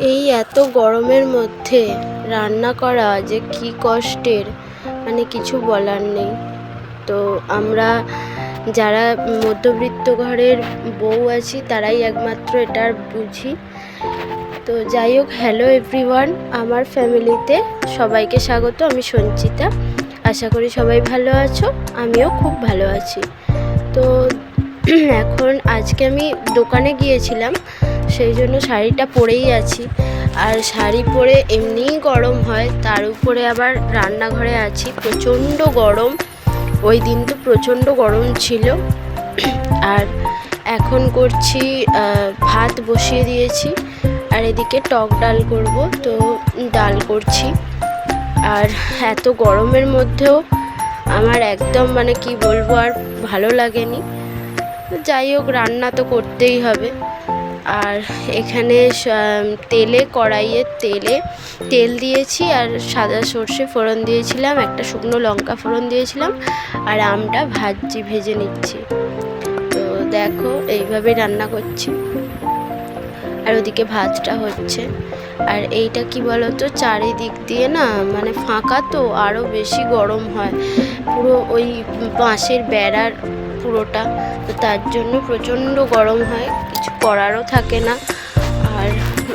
এই এত গরমের মধ্যে রান্না করা যে কী কষ্টের মানে কিছু বলার নেই। তো আমরা যারা মধ্যবিত্ত ঘরের বউ আছি, তারাই একমাত্র এটা বুঝি। তো যাই হোক হ্যালো এভরিওয়ান আমার ফ্যামিলিতে সবাইকে স্বাগত, আমি সঞ্চিতা। আশা করি সবাই ভালো আছো, আমিও খুব ভালো আছি। তো এখন আজকে আমি দোকানে গিয়েছিলাম। সেই জন্য শাড়িটা পরেই আছি। আর শাড়ি পরে এমনিই গরম হয়, তার উপরে আবার রান্নাঘরে আছি। প্রচণ্ড গরম, ওই দিন তো প্রচণ্ড গরম ছিল। আর এখন করছি ভাত বসিয়ে দিয়েছি। আর এদিকে টক ডাল করব, তো ডাল করছি। আর এত গরমের মধ্যেও আমার একদম মানে কি বলব, আর ভালো লাগেনি। যাই হোক, রান্না তো করতেই হবে। আর এখানে তেলে, কড়াইয়ে তেলে তেল দিয়েছি আর সাদা সর্ষে ফোড়ন দিয়েছিলাম, একটা শুকনো লঙ্কা ফোড়ন দিয়েছিলাম আর আমটা ভাজি, ভেজে নিচ্ছি। তো দেখো এইভাবে রান্না করছি। আর ওদিকে ভাতটা হচ্ছে। আর এইটা কি বলতো, চারিদিক দিয়ে না মানে ফাঁকা তো আরও বেশি গরম হয়। পুরো ওই বাঁশের বেড়ার পুরোটা, তো তার জন্য প্রচণ্ড গরম হয়, কিছু করারও থাকে না। আর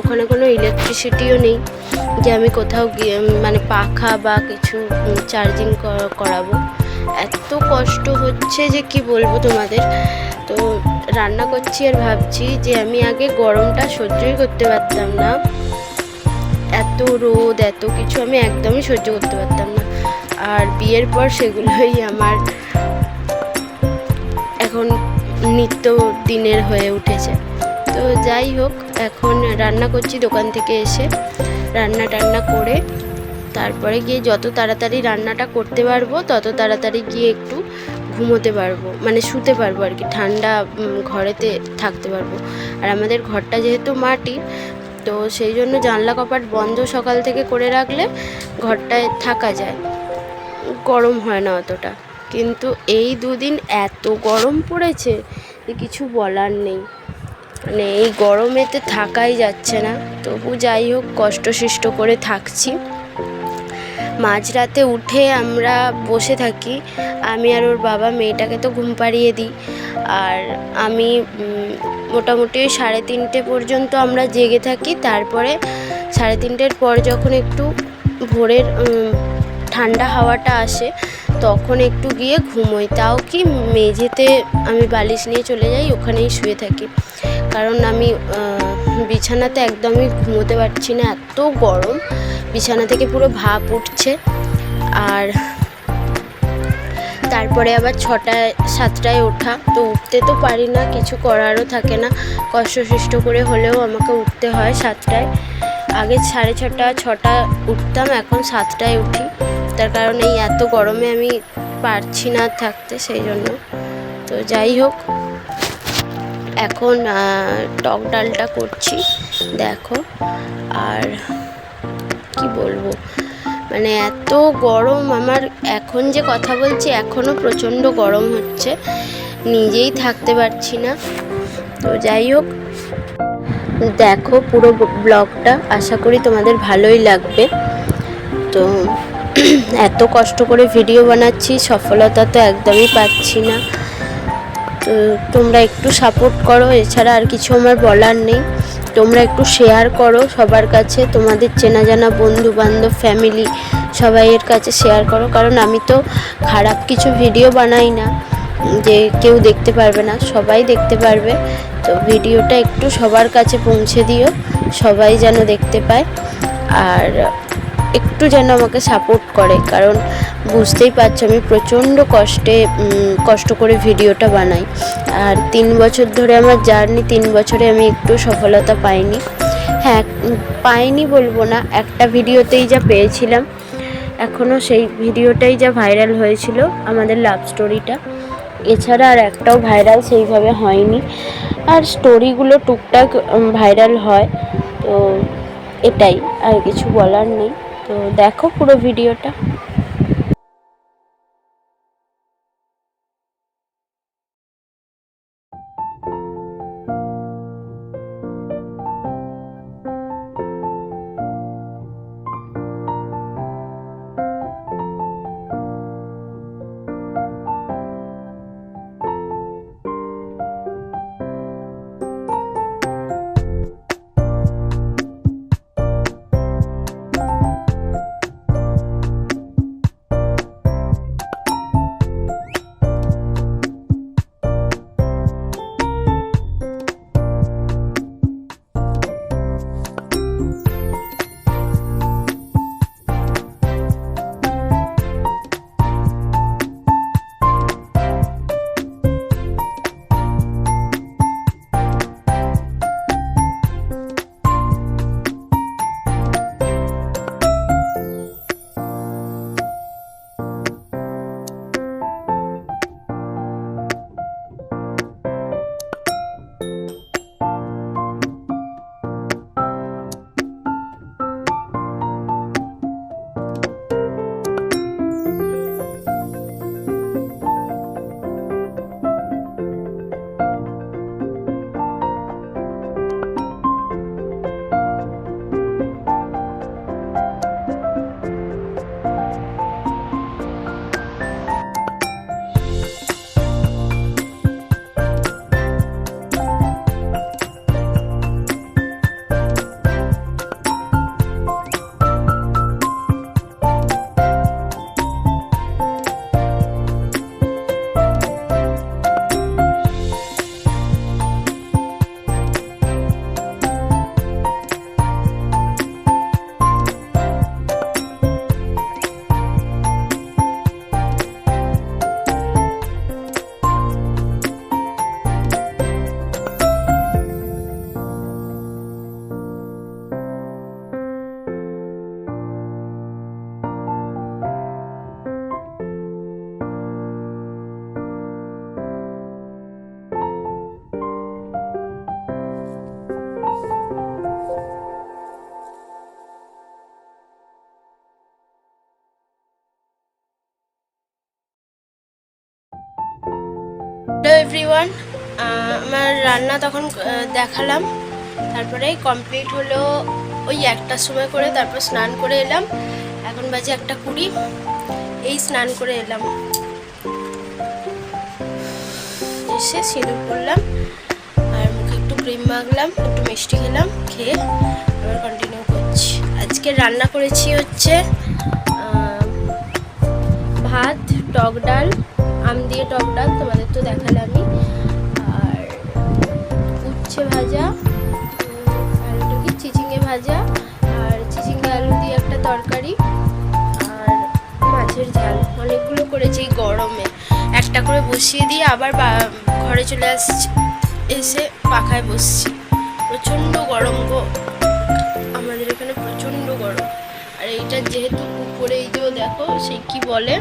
ওখানে কোনো ইলেকট্রিসিটিও নেই, যে আমি কোথাও গিয়ে মানে পাখা বা কিছু চার্জিং করাবো। এত কষ্ট হচ্ছে যে কি বলব তোমাদের? তো রান্না করছি আর ভাবছি যে আমি আগে গরমটা সহ্যই করতে পারতাম না। এত রোদ, এত কিছু আমি একদমই সহ্য করতে পারতাম না। আর বিয়ের পর সেগুলোই আমার এখন নিত্য দিনের হয়ে উঠেছে। তো যাই হোক, এখন রান্না করছি দোকান থেকে এসে। রান্না টান্না করে তারপরে গিয়ে যত তাড়াতাড়ি রান্নাটা করতে পারব, তত তাড়াতাড়ি গিয়ে একটু ঘুমোতে পারব মানে শুতে পারব আর কি, ঠান্ডা ঘরেতে থাকতে পারব। আর আমাদের ঘরটা যেহেতু মাটি তো সেই জন্য জানলা কপাট বন্ধ সকাল থেকে করে রাখলে ঘরটায় থাকা যায়। গরম হয় না অতটা। কিন্তু এই দুদিন এত গরম পড়েছে যে কিছু বলার নেই। মানে এই গরমেতে থাকাই যাচ্ছে না। তবু যাই হোক, কষ্টসিষ্ট করে থাকছি। মাঝরাতে উঠে আমরা বসে থাকি। আমি আর ওর বাবা মেয়েটাকে তো ঘুম পাড়িয়ে দিই। আর আমি মোটামুটি সাড়ে তিনটে পর্যন্ত আমরা জেগে থাকি। তারপরে সাড়ে তিনটের পর যখন একটু ভোরের ঠান্ডা হাওয়াটা আসে তখন একটু গিয়ে ঘুমোই। তাও কি মেঝেতে আমি বালিশ নিয়ে চলে যাই, ওখানেই শুয়ে থাকি। কারণ আমি বিছানাতে একদমই ঘুমোতে পারছি না, এত গরম। বিছানা থেকে পুরো ভাপ উঠছে। আর তারপরে আবার ছটায়, সাতটায় ওঠা। তো উঠতে তো পারি না, কিছু করারও থাকে না। কষ্টসৃষ্ট করে হলেও আমাকে উঠতে হয় সাতটায়। আগে সাড়ে ছটা ছটা উঠতাম, এখন সাতটায় উঠি। তার কারণ এত গরমে আমি পারছি না থাকতে সেই জন্য। তো যাই হোক, এখন টক ডালটা করছি, দেখো। আর কি বলব মানে এত গরম, আমার এখন যে কথা বলছি এখনও প্রচণ্ড গরম হচ্ছে, নিজেই থাকতে পারছি না। তো যাই হোক, দেখো পুরো ব্লগটা, আশা করি তোমাদের ভালোই লাগবে। তো এত কষ্ট করে ভিডিও বানাচ্ছি, সফলতা তো একদমই পাচ্ছি না। তো তোমরা একটু সাপোর্ট করো, এছাড়া আর কিছু আমার বলার নেই। তোমরা একটু শেয়ার করো সবার কাছে, তোমাদের চেনা জানা বন্ধু বান্ধব ফ্যামিলি সবাইয়ের কাছে শেয়ার করো, কারণ আমি তো খারাপ কিছু ভিডিও বানাই না, যে কেউ দেখতে পারবে না, সবাই দেখতে পারবে। তো ভিডিওটা একটু সবার কাছে পৌঁছে দিও, সবাই যেন দেখতে পায়। আর একটু যেন আমাকে সাপোর্ট করে, কারণ বুঝতেই পারছ আমি প্রচণ্ড কষ্টে কষ্ট করে ভিডিওটা বানাই। আর তিন বছর ধরে আমার জার্নি তিন বছরে আমি একটু সফলতা পাইনি। হ্যাঁ পাইনি বলব না, একটা ভিডিওতেই যা পেয়েছিলাম এখনও সেই ভিডিওটাই যা ভাইরাল হয়েছিল আমাদের লাভ স্টোরিটা এছাড়া আর একটাও ভাইরাল সেইভাবে হয়নি। আর স্টোরিগুলো টুকটাক ভাইরাল হয়, তো এটাই, আর কিছু বলার নেই। তো দেখো পুরো ভিডিওটা এভরিওয়ান আমার রান্না তখন দেখালাম। তারপরে কমপ্লিট হলো ওই একটার সময় করে তারপর স্নান করে এলাম। এখন বাজে একটা কুড়ি। এই স্নান করে এলাম। এসে সিঁদুর করলাম আর মুখে একটু ক্রিম মাখলাম, একটু মিষ্টি খেলাম, খেয়ে আবার কন্টিনিউ করছি। আজকে রান্না করেছি হচ্ছে ভাত, টক ডাল, আম দিয়ে টক ডাল। তোমাদের তো দেখালামই আর উচ্ছে ভাজা আর কি চিচিঙ্গে ভাজা, আর চিচিঙ্গে আলু দিয়ে একটা তরকারি, আর মাছের ঝাল। অনেকগুলো করেছি গরমে। একটা করে বসিয়ে দিয়ে আবার ঘরে চলে আসছি, এসে পাখায় বসছি। প্রচণ্ড গরম গো। আমাদের এখানে প্রচণ্ড গরম। আর এইটা যেহেতু উপরে এই যে দেখো সে কি বলে?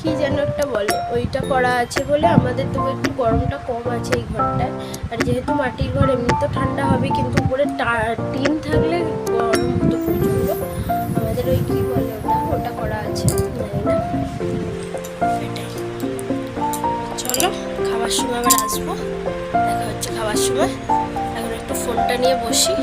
কি যেন একটা বলে, ওইটা করা আছে বলে আমাদের তবু একটু গরমটা কম আছে এই ঘরটায়। আর যেহেতু মাটির ঘর, এমনি তো ঠান্ডা হবে, কিন্তু উপরে টিন থাকলে গরম হতো প্রচণ্ড। আমাদের ওই কি বলে ওটা? ওটা করা আছে চলো, খাবার সময় আবার আসব। দেখা হচ্ছে খাবার সময়। এখন একটু ফোনটা নিয়ে বসি।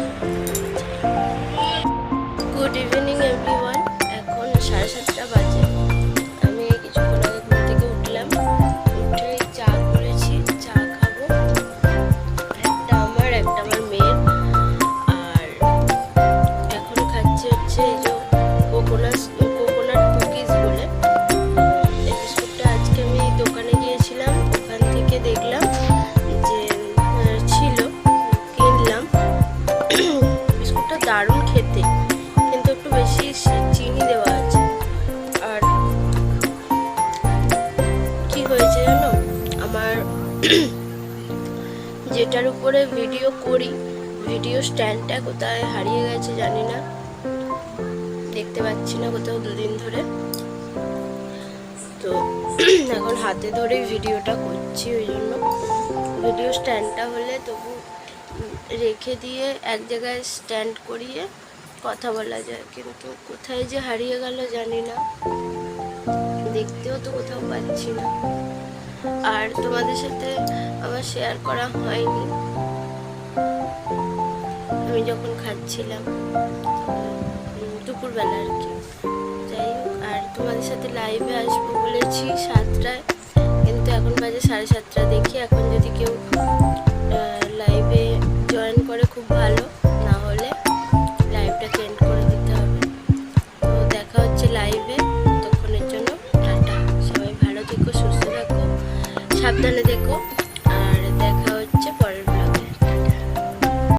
উপরে ভিডিও করি। ভিডিও স্ট্যান্ডটা কোথায় হারিয়ে গেছে জানি না। দেখতে পাচ্ছি না কোথাও দুদিন ধরে। তো এখন হাতে ধরেই ভিডিওটা করছি ওই জন্য। ভিডিও স্ট্যান্ডটা হলে তবু রেখে দিয়ে এক জায়গায় স্ট্যান্ড করিয়ে কথা বলা যায়। কিন্তু কোথায় যে হারিয়ে গেল জানি না। দেখতেও তো কোথাও পাচ্ছি না। আর তোমাদের সাথে আবার শেয়ার করা হয়নি। আমি যখন খাচ্ছিলাম দুপুরবেলা আর কি। যাই হোক, আর তোমাদের সাথে লাইভে আসব বলেছি সাতটায়, কিন্তু এখন বাজে সাড়ে সাতটা, দেখি এখন